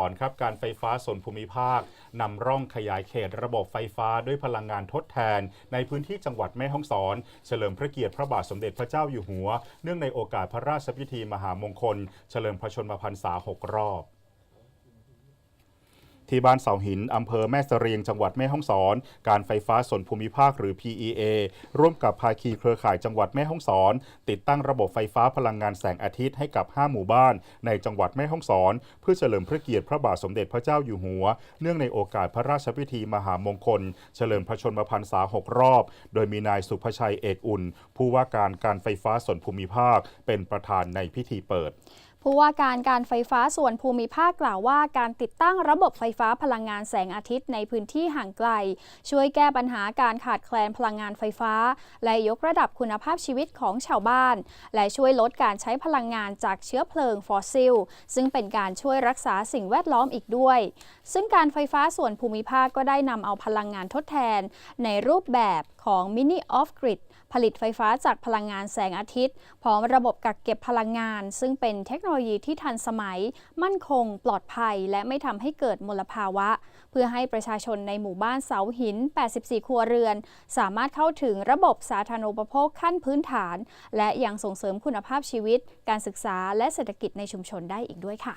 ก่อนครับการไฟฟ้าส่วนภูมิภาคนำร่องขยายเขตระบบไฟฟ้าด้วยพลังงานทดแทน ในพื้นที่จังหวัดแม่ฮ่องสอน เฉลิมพระเกียรติพระบาทสมเด็จพระเจ้าอยู่หัว เนื่องในโอกาสพระราชพิธีมหามงคล เฉลิมพระชนมพรรษาหกรอบ ที่บ้านเสาหินอำเภอแม่เสรียงจังหวัดแม่ฮ่องสอน การไฟฟ้าส่วนภูมิภาคหรือ PEA ร่วมกับภาคีเครือข่ายจังหวัดแม่ฮ่องสอน ติดตั้งระบบไฟฟ้าพลังงานแสงอาทิตย์ให้กับ 5 หมู่บ้าน ในจังหวัดแม่ฮ่องสอน เพื่อเฉลิมพระเกียรติพระบาทสมเด็จพระเจ้าอยู่หัว เนื่องในโอกาสพระราชพิธีมหามงคล เฉลิมพระชนมพรรษาหกรอบ โดยมีนายสุภชัยเอกอุ่น ผู้ว่าการการไฟฟ้าส่วนภูมิภาค เป็นประธานในพิธีเปิด ผู้ว่าการการไฟฟ้าส่วนภูมิภาคกล่าวว่า การติดตั้งระบบไฟฟ้าพลังงานแสงอาทิตย์ในพื้นที่ห่างไกล ช่วยแก้ปัญหาการขาดแคลนพลังงานไฟฟ้า และยกระดับคุณภาพชีวิตของชาวบ้าน และช่วยลดการใช้พลังงานจากเชื้อเพลิงฟอสซิล ซึ่งเป็นการช่วยรักษาสิ่งแวดล้อมอีกด้วย ซึ่งการไฟฟ้าส่วนภูมิภาคก็ได้นำเอาพลังงานทดแทน ในรูปแบบของ Mini Off Grid ผลิตไฟฟ้าจากพลังงานแสงอาทิตย์พร้อมระบบกักเก็บพลังงาน ซึ่งเป็นเทคโนโโลยีที่ทันสมัย มั่นคง ปลอดภัย และไม่ทำให้เกิดมลภาวะ เพื่อให้ประชาชนในหมู่บ้านเสาหิน 84 ครัวเรือน สามารถเข้าถึงระบบสาธารณูปโภคขั้นพื้นฐาน และยังส่งเสริมคุณภาพชีวิต การศึกษาและเศรษฐกิจในชุมชนได้อีกด้วยค่ะ